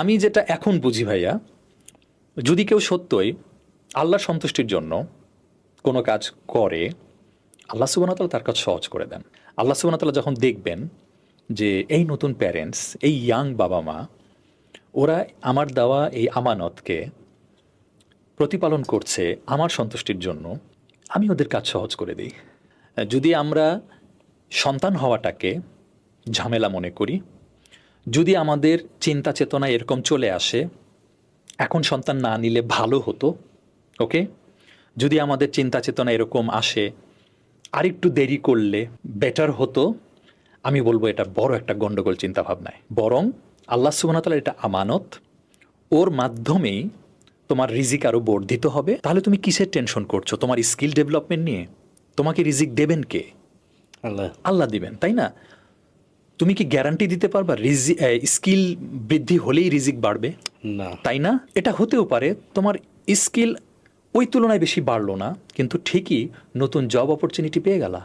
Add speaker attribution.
Speaker 1: আমি যেটা এখন বুঝি ভাইয়া, যদি কেউ সত্যই আল্লাহর সন্তুষ্টির জন্য কোনো কাজ করে, আল্লাহ সুবাহতালা তার কাজ সহজ করে দেন। আল্লাহ সুবাহতালা যখন দেখবেন যে এই নতুন প্যারেন্টস এই ইয়াং বাবা মা, ওরা আমার দেওয়া এই আমানতকে প্রতিপালন করছে আমার সন্তুষ্টির জন্য, আমি ওদের কাজ সহজ করে দিই। যদি আমরা সন্তান হওয়াটাকে ঝামেলা মনে করি যদি আমাদের চিন্তা চেতনা এরকম চলে আসে এখন সন্তান না নিলে ভালো হতো ওকে যদি আমাদের চিন্তা চেতনা এরকম আসে আরেকটু দেরি করলে বেটার হতো আমি বলব এটা বড় একটা গণ্ডগোল চিন্তা ভাবনায় বরং আল্লাহ সুবহানাহু এটা আমানত ওর মাধ্যমেই তোমার রিজিক আরও বর্ধিত হবে। তাহলে তুমি কিসের টেনশন করছ? তোমার স্কিল ডেভেলপমেন্ট নিয়ে? তোমাকে রিজিক দেবেন কে?
Speaker 2: আল্লাহ।
Speaker 1: আল্লাহ দিবেন তাই না? তুমি কি গ্যারান্টি দিতে পারবা? রিজি স্কিল বৃদ্ধি হলেই রিজিক বাড়বে?
Speaker 2: না।
Speaker 1: তাই না? এটা হতেও পারে। তোমার স্কিল ওই তুলনায় বেশি বাড়লো না কিন্তু ঠিকই নতুন জব অপরচুনিটি পেয়ে গেলা।